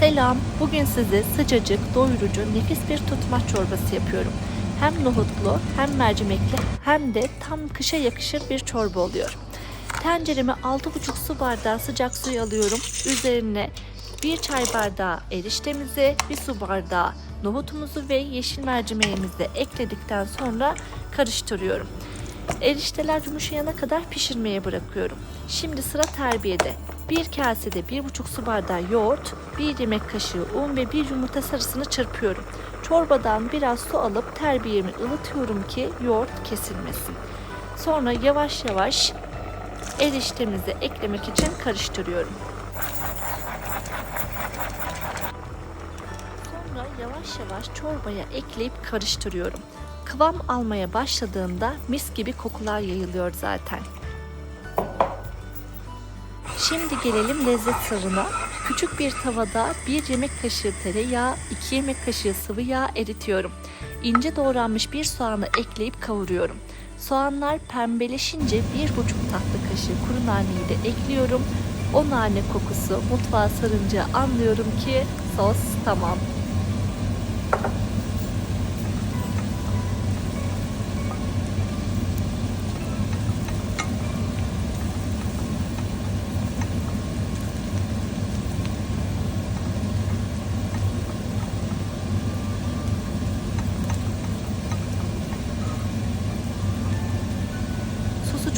Selam, bugün size sıcacık, doyurucu, nefis bir tutmaç çorbası yapıyorum. Hem nohutlu, hem mercimekli, hem de tam kışa yakışır bir çorba oluyor. Tencereme 6,5 su bardağı sıcak suyu alıyorum. Üzerine 1 çay bardağı eriştemizi, 1 su bardağı nohutumuzu ve yeşil mercimeğimizi ekledikten sonra karıştırıyorum. Erişteler yumuşayana kadar pişirmeye bırakıyorum. Şimdi sıra terbiyede. Bir kasede 1,5 su bardağı yoğurt, 1 yemek kaşığı un ve 1 yumurta sarısını çırpıyorum. Çorbadan biraz su alıp terbiyemi ılıtıyorum ki yoğurt kesilmesin. Sonra yavaş yavaş eriştemizi eklemek için karıştırıyorum. Yavaş yavaş çorbaya ekleyip karıştırıyorum. Kıvam almaya başladığında mis gibi kokular yayılıyor zaten. Şimdi gelelim lezzet sırrına. Küçük bir tavada 1 yemek kaşığı tereyağı, 2 yemek kaşığı sıvı yağ eritiyorum. İnce doğranmış bir soğanı ekleyip kavuruyorum. Soğanlar pembeleşince 1,5 tatlı kaşığı kuru naneyi de ekliyorum. O nane kokusu mutfağa sarınca anlıyorum ki sos tamam.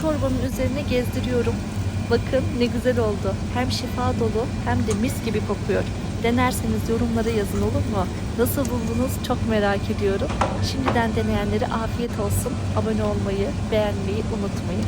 Çorbanın üzerine gezdiriyorum. Bakın ne güzel oldu. Hem şifa dolu hem de mis gibi kokuyor. Denerseniz yorumlara yazın olur mu? Nasıl buldunuz çok merak ediyorum. Şimdiden deneyenlere afiyet olsun. Abone olmayı, beğenmeyi unutmayın.